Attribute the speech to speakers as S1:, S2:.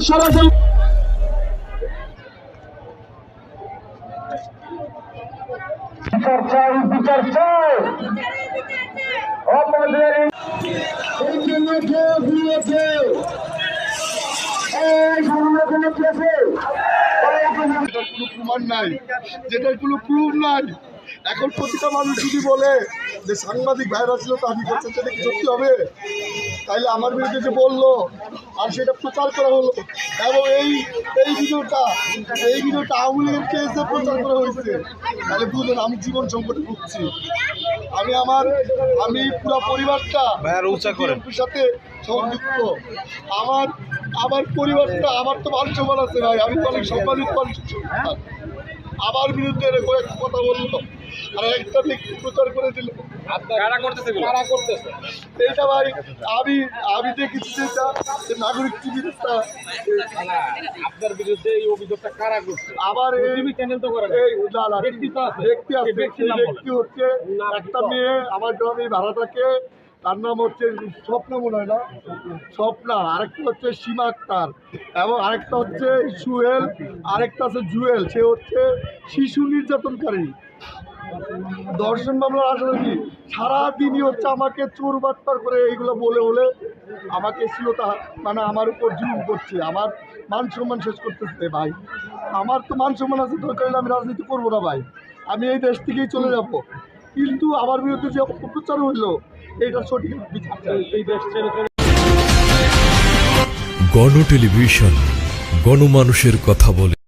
S1: ষড়যন্ত্র বিচার চাই বিচার এই জন্য কেউ দিয়েছে এই দিয়েছে
S2: যেটার কোনো প্রমাণ নাই। যেটার কোনো প্রুফ নাই। এখন প্রতিটা মানুষ যদি বলে যে সাংবাদিক ভাইরাস ছিল তাহলে করছে, সেটা কি সত্যি হবে? তাইলে আমার বিরুদ্ধে যে বলল, আর সেটা প্রচার করা হলো। এবং এই এই ভিডিওটা এই ভিডিওটা আওয়ামী লীগের কেসে প্রচার করা হয়েছে। তাহলে বুঝুন, আমি জীবন সংকটে ভুগছি। আমি আমার আমি পুরো পরিবারটা বিএনপির সাথে সংযুক্ত আমার আমার পরিবারটা আমার তো মান সম্মান আছে ভাই আমি তো অনেক সম্মানিত মানুষ। আমার বিরুদ্ধে একটা কথা বলল আর একটা ব্যক্তি প্রচার করে দিল।
S3: কারা করতেছে
S2: ভাই আমি আমি দেখেছি যেটা নাগরিক
S3: আপনার বিরুদ্ধে এই অভিযোগটা কারা করছে?
S2: আবার এই
S3: টিভি চ্যানেল তো করে
S2: এই না না
S3: ব্যক্তি তো আছে।
S2: ব্যক্তি আছে।
S3: এই ব্যক্তির
S2: সেই
S3: নাম বলেন।
S2: ব্যক্তি হচ্ছে একটা মেয়ে আমার গ্রামে ভাড়া থাকে তার নাম হচ্ছে স্বপ্ন মনে হয় না স্বপ্না, আরেকটা হচ্ছে সীমা আক্তার এবং আরেকটা হচ্ছে সুহেল, আরেকটা আছে জুয়েল, সে হচ্ছে শিশু নির্যাতনকারী। দর্শন মামলার আসলে কি? সারাদিনই হচ্ছে আমাকে চোর বাটপার করে এইগুলো বলে বলে আমাকে শ্লীলতা মানে আমার উপর জুলুম করছে, আমার মান সম্মান শেষ করতেছে, ভাই। আমার তো মান সম্মান আছে, দরকার আমি রাজনীতি করব না, ভাই। আমি এই দেশ থেকেই চলে যাব। কিন্তু আমার বিরুদ্ধে যে অপপ্রচার হইল এটা সঠিক বিচার
S4: গণ টেলিভিশন গণমানুষের কথা বলে।